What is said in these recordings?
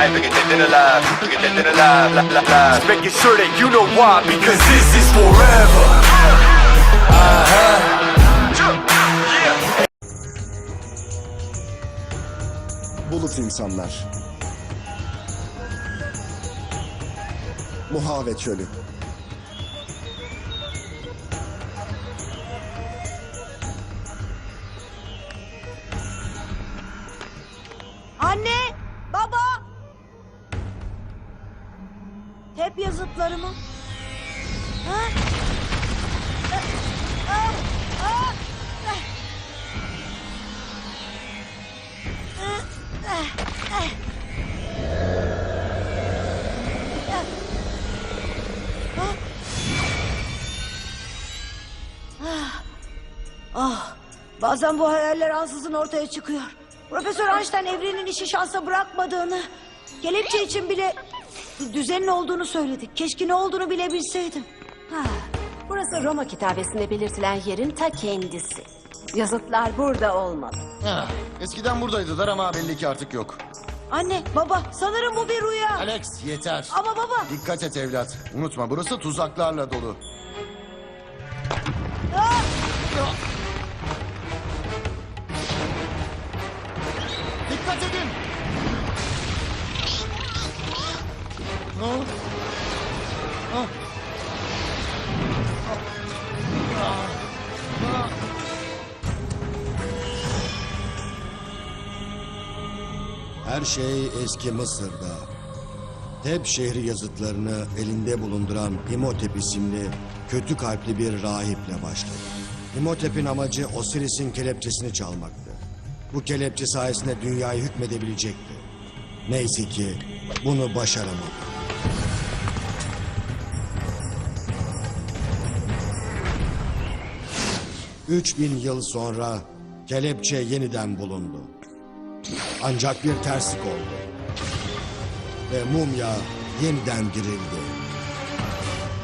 Dead and alive, and alive, la la la. Just making sure that you know why, because this is forever. Uh-huh. Bulut insanlar. Muhavet çölü. Bazen bu hayaller ansızın ortaya çıkıyor. Profesör Einstein evrenin işi şansa bırakmadığını, kelepçe için bile düzenin olduğunu söyledi. Keşke ne olduğunu bile bilseydim. Ha. Burası Roma kitabesinde belirtilen yerin ta kendisi. Yazıtlar burada olmalı. Ha, eskiden buradaydılar ama belli ki artık yok. Anne, baba, sanırım bu bir rüya. Alex yeter. Ama baba, Dikkat et evlat. Unutma burası tuzaklarla dolu. ah! Dikkat Ha? Her şey eski Mısır'da. Tep şehri yazıtlarını elinde bulunduran İmhotep isimli kötü kalpli bir rahiple başladı. İmhotep'in amacı Osiris'in kelepçesini çalmaktı. Bu kelepçe sayesinde dünyayı hükmedebilecekti. Neyse ki bunu başaramadı. Üç bin yıl sonra kelepçe yeniden bulundu. Ancak bir terslik oldu. Ve mumya yeniden dirildi.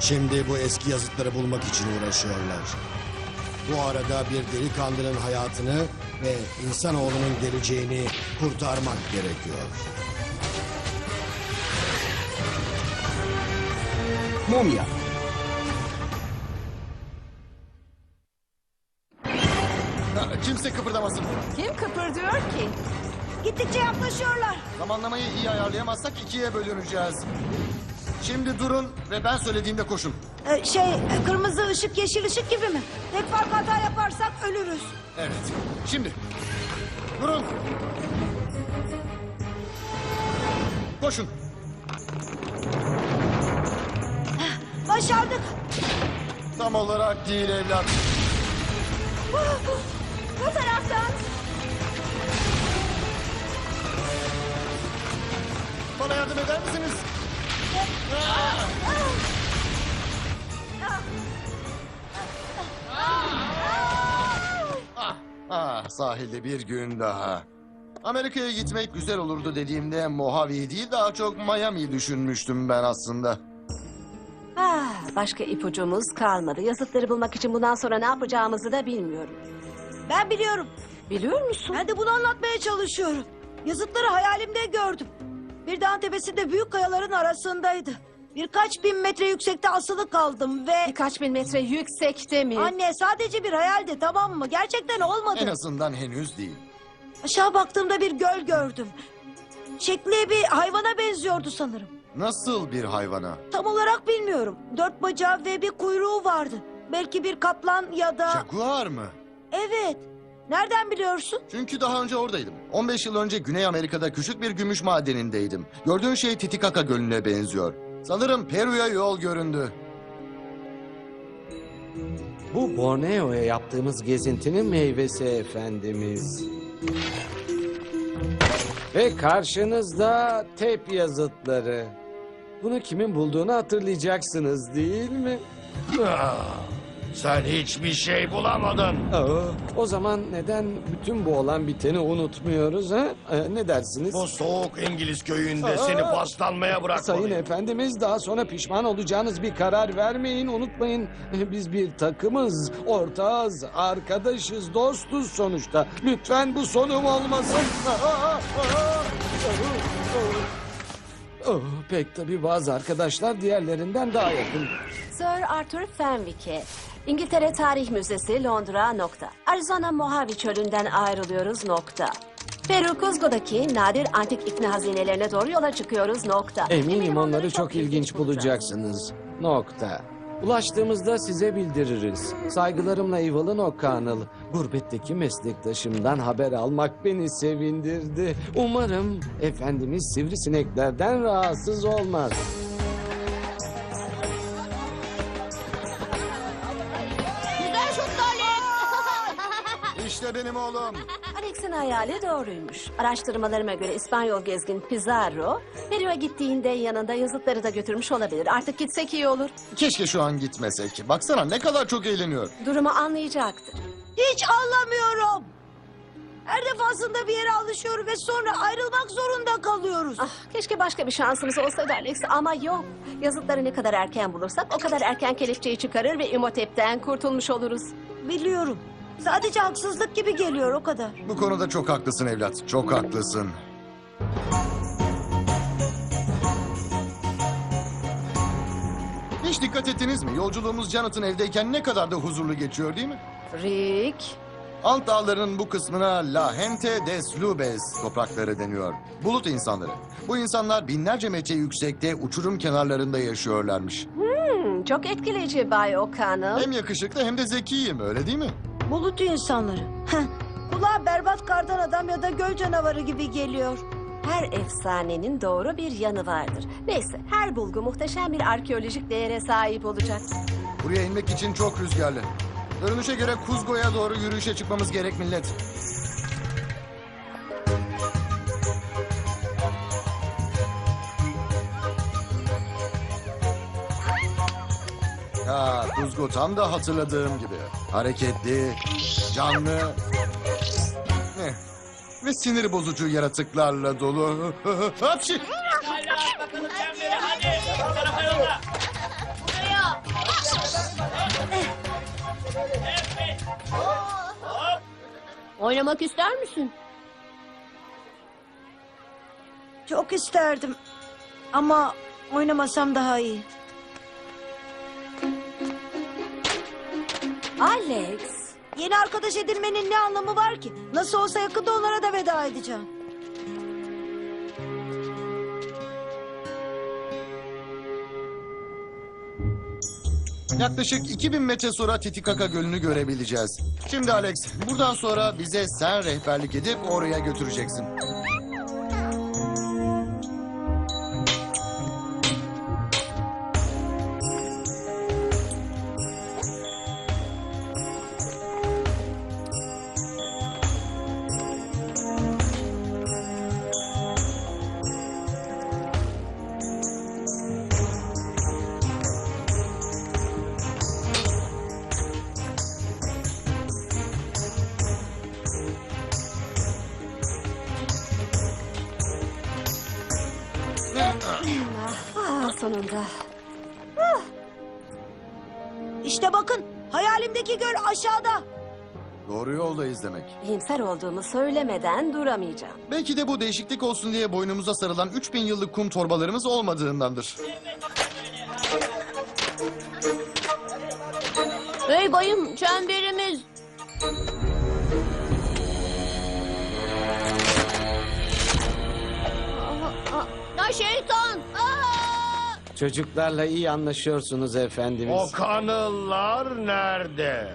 Şimdi bu eski yazıtları bulmak için uğraşıyorlar. Bu arada bir delikanlının hayatını ve insanoğlunun geleceğini kurtarmak gerekiyor. Mumya. Kimse kıpırdamasın. Kim kıpırdıyor ki? Gittikçe yaklaşıyorlar. Zamanlamayı iyi ayarlayamazsak ikiye bölüneceğiz. Şimdi durun ve ben söylediğimde koşun. Ee, şey, kırmızı ışık, yeşil ışık gibi mi? Tek fark hata yaparsak ölürüz. Evet. Şimdi. Durun. Koşun. Başardık. Tam olarak değil evlat. Bu taraftan. Bana yardım eder misiniz? Ah, ah, sahilde bir gün daha. Amerika'ya gitmek güzel olurdu dediğimde Mojave değil daha çok Miami düşünmüştüm ben aslında. Ah, başka ipucumuz kalmadı. Yazıtları bulmak için bundan sonra ne yapacağımızı da bilmiyorum. Ben biliyorum. Biliyor musun? Ben de bunu anlatmaya çalışıyorum. Yazıtları hayalimde gördüm. Bir dağın tepesinde büyük kayaların arasındaydı. Birkaç bin metre yüksekte asılı kaldım ve... Birkaç bin metre yüksekte mi? Anne sadece bir hayaldi tamam mı? Gerçekten olmadı. En azından henüz değil. Aşağı baktığımda bir göl gördüm. Şekli bir hayvana benziyordu sanırım. Nasıl bir hayvana? Tam olarak bilmiyorum. Dört bacağı ve bir kuyruğu vardı. Belki bir kaplan ya da... Jaguar mı? Evet. Nereden biliyorsun? Çünkü daha önce oradaydım. 15 yıl önce Güney Amerika'da küçük bir gümüş madenindeydim. Gördüğün şey Titicaca Gölü'ne benziyor. Sanırım Peru'ya yol göründü. Bu Borneo'ya yaptığımız gezintinin meyvesi efendimiz. Ve karşınızda tep yazıtları. Bunu kimin bulduğunu hatırlayacaksınız değil mi? Sen hiçbir şey bulamadın. Aa, o zaman neden bütün bu olan biteni unutmuyoruz ha? Ee, ne dersiniz? Bu soğuk İngiliz köyünde seni paslanmaya bırakmalıyım. Sayın efendimiz daha sonra pişman olacağınız bir karar vermeyin unutmayın. Biz bir takımız, ortağız, arkadaşız, dostuz sonuçta. Lütfen bu sonum olmasın. Oh, pek tabii bazı arkadaşlar diğerlerinden daha yakın. Sir Arthur Fenwick'e. İngiltere Tarih Müzesi Londra nokta. Arizona Mojave Çölü'nden ayrılıyoruz nokta. Peru Cuzco'daki nadir antik ikna hazinelerine doğru yola çıkıyoruz nokta. Eminim onları çok ilginç bulacaksınız. Nokta. Ulaştığımızda size bildiririz. Saygılarımla Evelyn O'Connell. Gurbetteki meslektaşımdan haber almak beni sevindirdi. Umarım Efendimiz sivrisineklerden rahatsız olmaz. İşte benim oğlum. Alex'in hayali doğruymuş. Araştırmalarıma göre İspanyol gezgin Pizarro, Peru'ya gittiğinde yanında yazıtları da götürmüş olabilir. Artık gitsek iyi olur. Keşke şu an gitmesek. Baksana ne kadar çok eğleniyor. Durumu anlayacaktır. Hiç anlamıyorum. Her defasında bir yere alışıyorum ve sonra ayrılmak zorunda kalıyoruz. Ah, keşke başka bir şansımız olsaydı Alex ama yok. Yazıtları ne kadar erken bulursak o kadar erken kelepçeyi çıkarır ve Imhotep'ten kurtulmuş oluruz. Biliyorum. Sadece haksızlık gibi geliyor o kadar. Bu konuda çok haklısın evlat. Çok haklısın. Hiç dikkat ettiniz mi? Yolculuğumuz Jonathan evdeyken ne kadar da huzurlu geçiyor değil mi? Rick, Alt dağlarının bu kısmına La Gente des Lubes toprakları deniyor. Bulut insanları. Bu insanlar binlerce metre yüksekte uçurum kenarlarında yaşıyorlarmış. hmm, çok etkileyici Bay O'Connell. Hem yakışıklı hem de zekiyim öyle değil mi? Bulut insanları. Heh, Kulağa berbat kardan adam ya da göl canavarı gibi geliyor. Her efsanenin doğru bir yanı vardır. Neyse, her bulgu muhteşem bir arkeolojik değere sahip olacak. Buraya inmek için çok rüzgarlı. Görünüşe göre Kuzgo'ya doğru yürüyüşe çıkmamız gerek millet. Ha, Kuzgo tam da hatırladığım gibi. Hareketli, canlı eh, ve sinir bozucu yaratıklarla dolu. Hapşi! Oynamak ister misin? Çok isterdim. Ama oynamasam daha iyi. Alex, Yeni arkadaş edinmenin ne anlamı var ki? Nasıl olsa yakında onlara da veda edeceğim. Yaklaşık 2000 metre sonra Titicaca Gölü'nü görebileceğiz. Şimdi Alex, buradan sonra bize sen rehberlik edip oraya götüreceksin. Ah, sonunda. İşte bakın hayalimdeki göl aşağıda. Doğru yoldayız demek. İyimser olduğumu söylemeden duramayacağım. Belki de bu değişiklik olsun diye boynumuza sarılan 3000 yıllık kum torbalarımız olmadığındandır. Hey bayım çemberimiz. Aa, aa, Ya şeytan. Aa! Çocuklarla iyi anlaşıyorsunuz efendimiz. O kanıllar nerede?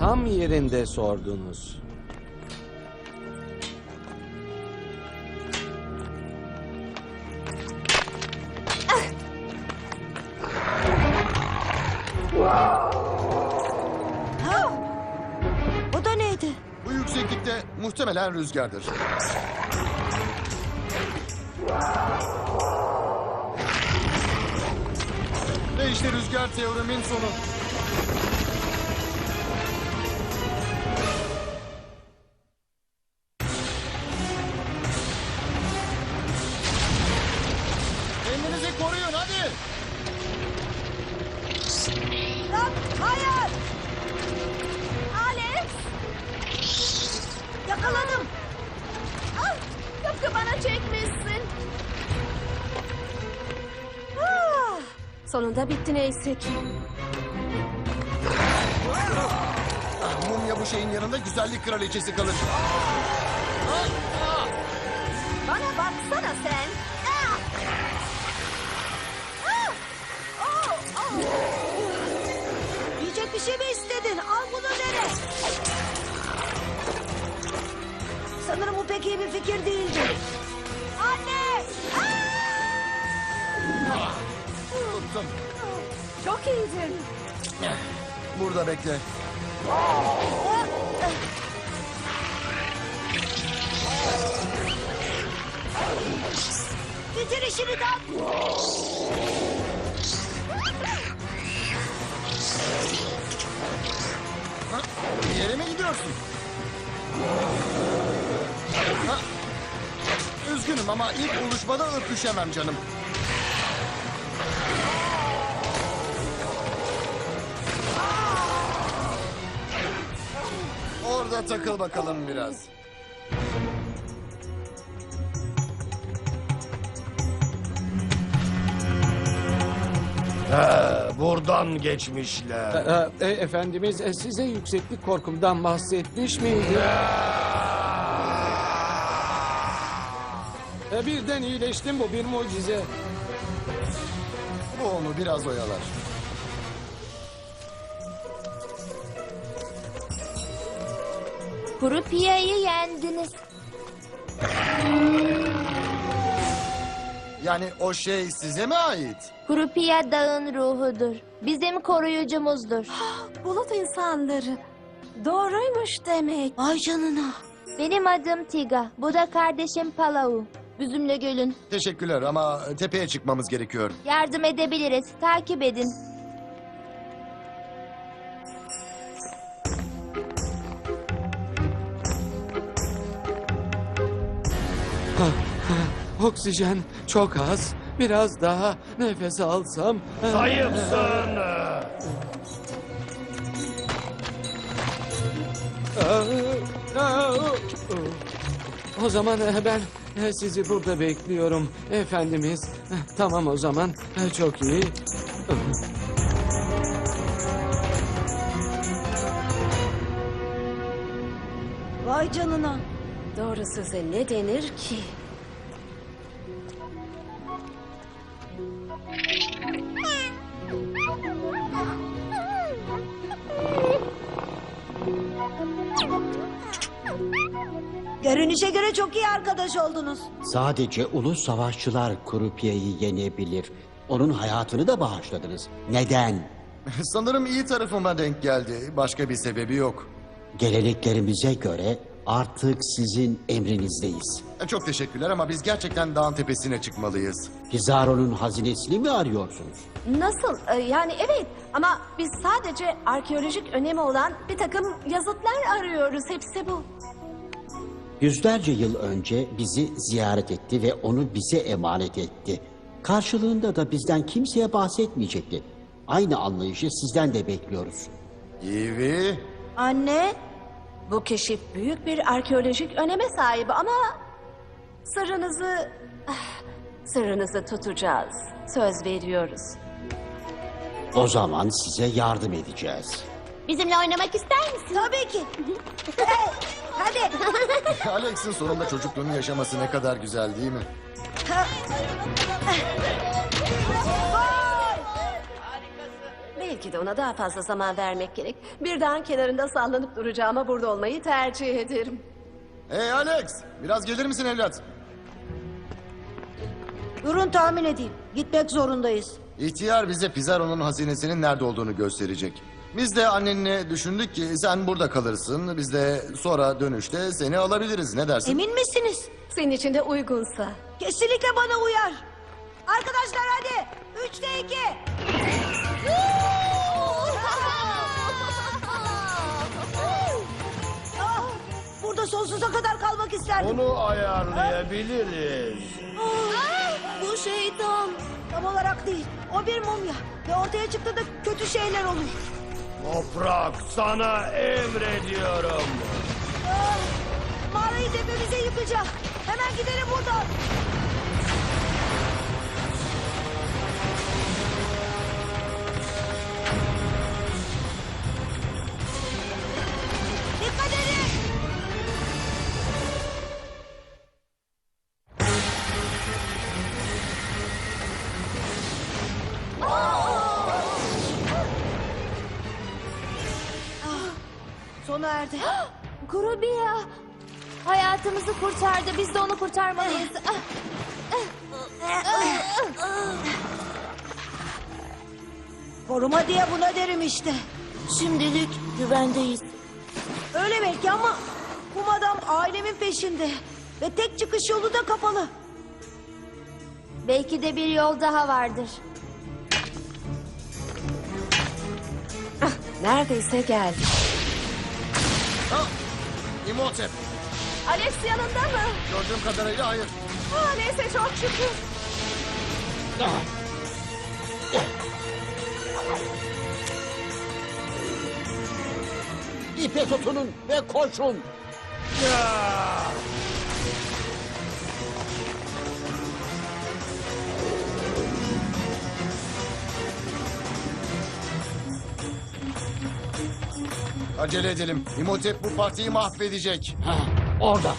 Tam yerinde sordunuz. Ha? O da neydi? Bu yükseklikte muhtemelen rüzgardır. Ve işte rüzgar teoremin sonu. Sonunda bitti neyse ki. Mumya bu şeyin yanında güzellik kraliçesi kalır. Bana baksana sen. Ah! Ah! Oh, oh. Yiyecek bir şey mi istedin? Al bunu dene. Sanırım bu pek iyi bir fikir değildi. Tuttum. Çok iyiydin. Burada bekle. Bitir işini. Ha? Bir yere mi gidiyorsun? Ha? Üzgünüm ama ilk buluşmada öpüşemem canım. Orada takıl bakalım biraz. He, buradan geçmişler. E, e, efendimiz e, size yükseklik korkumdan bahsetmiş miydi? E, birden iyileştim bu bir mucize. Bu onu biraz oyalar. Kuru piyayı yendiniz. Yani o şey size mi ait? Kuru piya dağın ruhudur. Bizim koruyucumuzdur. Bulut insanları. Doğruymuş demek. Vay canına. Benim adım Tiga. Bu da kardeşim Palau. Bizimle gelin. Teşekkürler ama tepeye çıkmamız gerekiyor. Yardım edebiliriz. Takip edin. Oksijen çok az. Biraz daha nefes alsam. e, Zayıfsın. Aa, O zaman e, ben e, sizi burada bekliyorum efendimiz. E, Tamam o zaman E, çok iyi. Vay canına. Doğru size ne denir ki? Görünüşe göre çok iyi arkadaş oldunuz. Sadece ulu savaşçılar Kurupiya'yı yenebilir. Onun hayatını da bağışladınız. Neden? Sanırım iyi tarafıma denk geldi. Başka bir sebebi yok. Geleneklerimize göre artık sizin emrinizdeyiz. E, Çok teşekkürler ama biz gerçekten dağın tepesine çıkmalıyız. Pizaro'nun hazinesini mi arıyorsunuz? Nasıl? E, Yani evet ama biz sadece arkeolojik önemi olan bir takım yazıtlar arıyoruz. Hepsi bu. Yüzlerce yıl önce bizi ziyaret etti ve onu bize emanet etti. Karşılığında da bizden kimseye bahsetmeyecekti. Aynı anlayışı sizden de bekliyoruz. Ivy, Anne, Bu keşif büyük bir arkeolojik öneme sahip ama sırrınızı ah, sırrınızı tutacağız. Söz veriyoruz. O zaman size yardım edeceğiz. Bizimle oynamak ister misin? tabii ki. Hey, hadi. Alex'in sonunda çocukluğunu yaşaması ne kadar güzel değil mi? Belki de ona daha fazla zaman vermek gerek. Bir dağın kenarında sallanıp duracağıma burada olmayı tercih ederim. Hey Alex, biraz gelir misin evlat? Durun tahmin edeyim. Gitmek zorundayız. İhtiyar bize Pizarro'nun hazinesinin nerede olduğunu gösterecek. Biz de annenle düşündük ki sen burada kalırsın. Biz de sonra dönüşte seni alabiliriz. Ne dersin? Emin misiniz? Senin için de uygunsa. Kesinlikle bana uyar. Arkadaşlar hadi. Üçte iki. Sonsuza kadar kalmak isterdim. Onu ayarlayabiliriz. Bu şeytan. Tam olarak değil. O bir mumya. Ve ortaya çıktığında kötü şeyler olur. Toprak sana emrediyorum. Ah, Mağarayı tepemize yıkacak. Hemen gidelim bu Grubia. Hayatımızı kurtardı. Biz de onu kurtarmalıyız. Koruma diye buna derim işte. Şimdilik güvendeyiz. Öyle belki ama bu adam ailemin peşinde. Ve tek çıkış yolu da kapalı. Belki de bir yol daha vardır. Neredeyse geldi. İmhotep. Alex yanında mı? Gördüğüm kadarıyla hayır. Aa, neyse çok şükür. İpe tutunun ve koşun. Acele edelim. İmhotep bu partiyi mahvedecek. Ha, orada.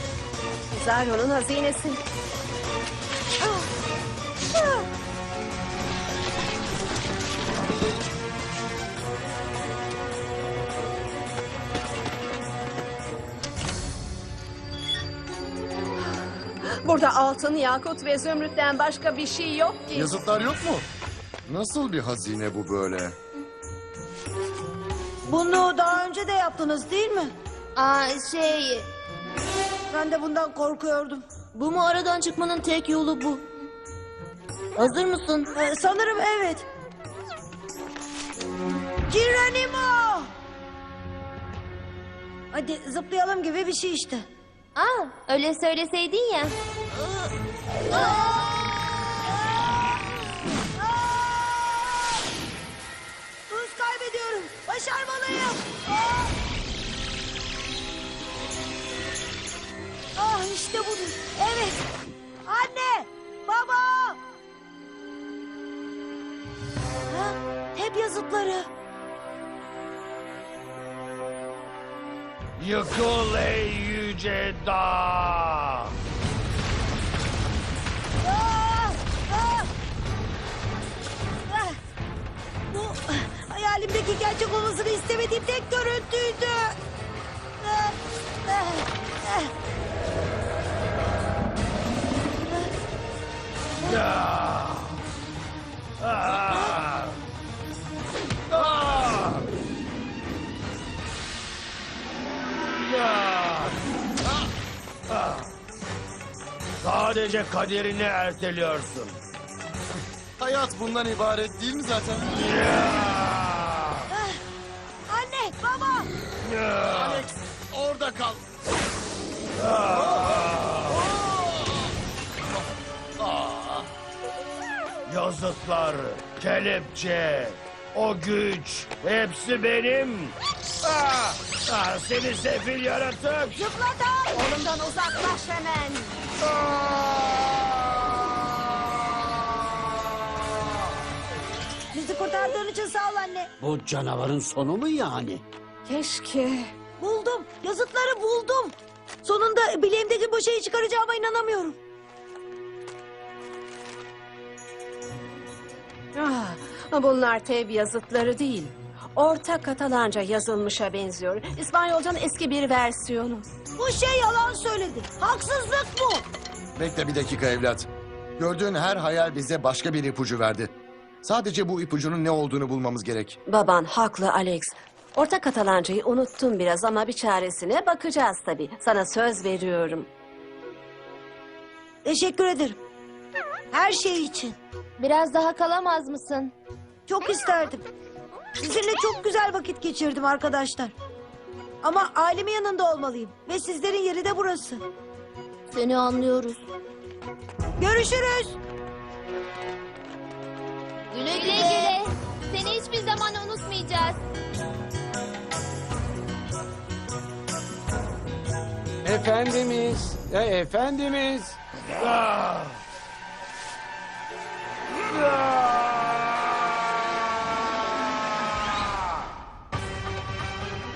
Zaryo'nun hazinesi. Burada altın, yakut ve zümrütten başka bir şey yok ki. Yazıtlar yok mu? Nasıl bir hazine bu böyle? Bunu daha önce de yaptınız değil mi? Aa şey... Ben de bundan korkuyordum. Bu mağaradan çıkmanın tek yolu bu. Hazır mısın? Ee, sanırım evet. Geronimo! Hadi zıplayalım gibi bir şey işte. Aa, öyle söyleseydin ya. Hız Başarmalıyım. Aa! Ah işte budur. Evet. Anne. Baba. Ha? Hep yazıtları. Yıkıl ey yüce dağ. Hayalimdeki gerçek olmasını istemediğim tek görüntüydü. Sadece kaderini erteliyorsun. Hayat bundan ibaret değil mi zaten? Ah! Alex orada kal. Yazıklar, kelepçe, o güç, hepsi benim. Ah! Ah, seni sefil yaratık. Zıplatan. Onumdan uzaklaş hemen. Bizi kurtardığın için sağ ol anne. Bu canavarın sonu mu yani? Keşke. Buldum. Yazıtları buldum. Sonunda bileğimdeki bu şeyi çıkaracağıma inanamıyorum. Ah, bunlar Teb yazıtları değil. Orta Katalanca yazılmışa benziyor. İspanyolcanın eski bir versiyonu. Bu şey yalan söyledi. Haksızlık bu. Bekle bir dakika evlat. Gördüğün her hayal bize başka bir ipucu verdi. Sadece bu ipucunun ne olduğunu bulmamız gerek. Baban haklı Alex. Orta Katalancayı unuttum biraz ama bir çaresine bakacağız tabii. Sana söz veriyorum. Teşekkür ederim. Her şey için. Biraz daha kalamaz mısın? Çok isterdim. Sizinle çok güzel vakit geçirdim arkadaşlar. Ama ailemin yanında olmalıyım. Ve sizlerin yeri de burası. Seni anlıyoruz. Görüşürüz. Güle güle. Seni hiçbir zaman unutmayacağız. Efendimiz, e, efendimiz.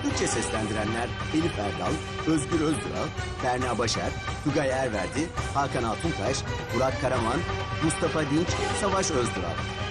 Türkçe seslendirenler Elif Erdal, Özgür Özdural, Berna Başar, Tugay Erverdi, Hakan Altuntaş, Burak Karaman, Mustafa Dinç, Savaş Özdural.